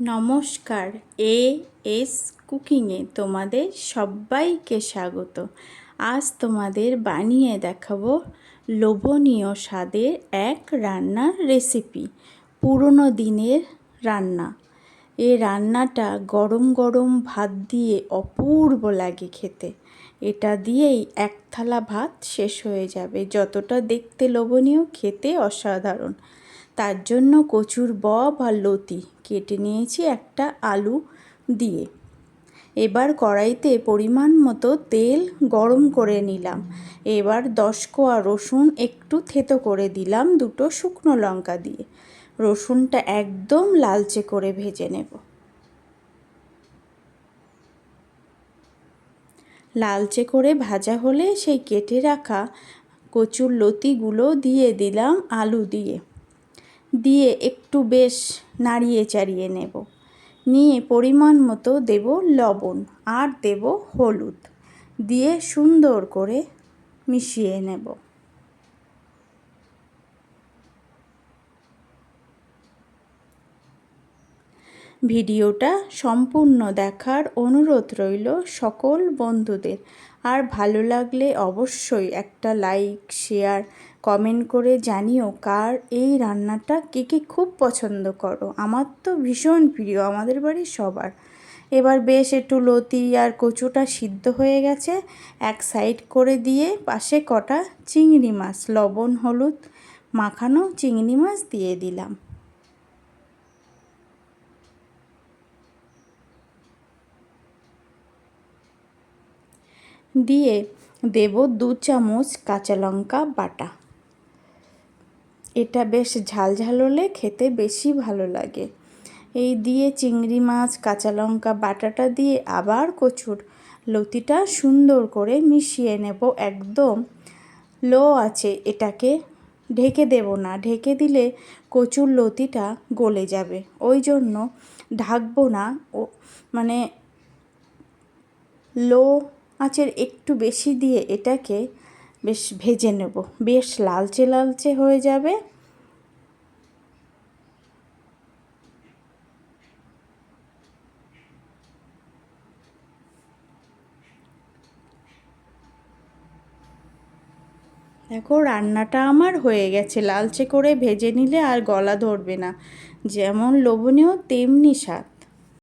নমস্কার, A S কুকিংয়ে তোমাদের সবাইকে স্বাগত। আজ তোমাদের বানিয়ে দেখাবো লোভনীয় স্বাদের এক রান্নার রেসিপি, পুরনো দিনের রান্না। এ রান্নাটা গরম গরম ভাত দিয়ে অপূর্ব লাগে খেতে। এটা দিয়েই এক থালা ভাত শেষ হয়ে যাবে। যতটা দেখতে লোভনীয়, খেতে অসাধারণ। তার জন্য কচুর বব আর লতি কেটে নিয়েছি একটা আলু দিয়ে। এবার কড়াইতে পরিমাণ মতো তেল গরম করে নিলাম। এবার দশ কোয়া রসুন একটু থেতো করে দিলাম দুটো শুকনো লঙ্কা দিয়ে। রসুনটা একদম লালচে করে ভেজে নেব। লালচে করে ভাজা হলে সেই কেটে রাখা কচুর লতিগুলো দিয়ে দিলাম আলু দিয়ে। দিয়ে একটু বেশ নাড়িয়ে চাড়িয়ে নেব। নিয়ে পরিমাণ মতো দেব লবণ আর দেব হলুদ। দিয়ে সুন্দর করে মিশিয়ে নেব। ভিডিওটা সম্পূর্ণ দেখার অনুরোধ রইল সকল বন্ধুদের। আর ভালো লাগলে অবশ্যই একটা লাইক, শেয়ার, কমেন্ট করে জানিও কার এই রান্নাটা কে কে খুব পছন্দ করো। আমার তো ভীষণ প্রিয়, আমাদের বাড়ির সবার। এবার বেশ একটু লতি আর কচুটা সিদ্ধ হয়ে গেছে। এক সাইড করে দিয়ে পাশে কটা চিংড়ি মাছ, লবণ, হলুদ মাখানো চিংড়ি মাছ দিয়ে দিলাম। দিয়ে দেব দু চামচ কাঁচা লঙ্কা বাটা। এটা বেশ ঝাল ঝাল হলে খেতে বেশি ভালো লাগে। এই দিয়ে চিংড়ি মাছ, কাঁচা লঙ্কা বাটাটা দিয়ে আবার কচুর লতিটা সুন্দর করে মিশিয়ে নেব একদম লো আছে এটাকে ঢেকে দেব না, ঢেকে দিলে কচুর লতিটা গলে যাবে। ওই জন্য ঢাকবো না ও মানে লো আঁচের একটু বেশি দিয়ে এটাকে বেশ ভেজে নেব। বেশ লালচে লালচে হয়ে যাবে। দেখো, রান্নাটা আমার হয়ে গেছে। লালচে করে ভেজে নিলে আর গলা ধরবে না। যেমন লোভনীয়, তেমনি স্বাদ।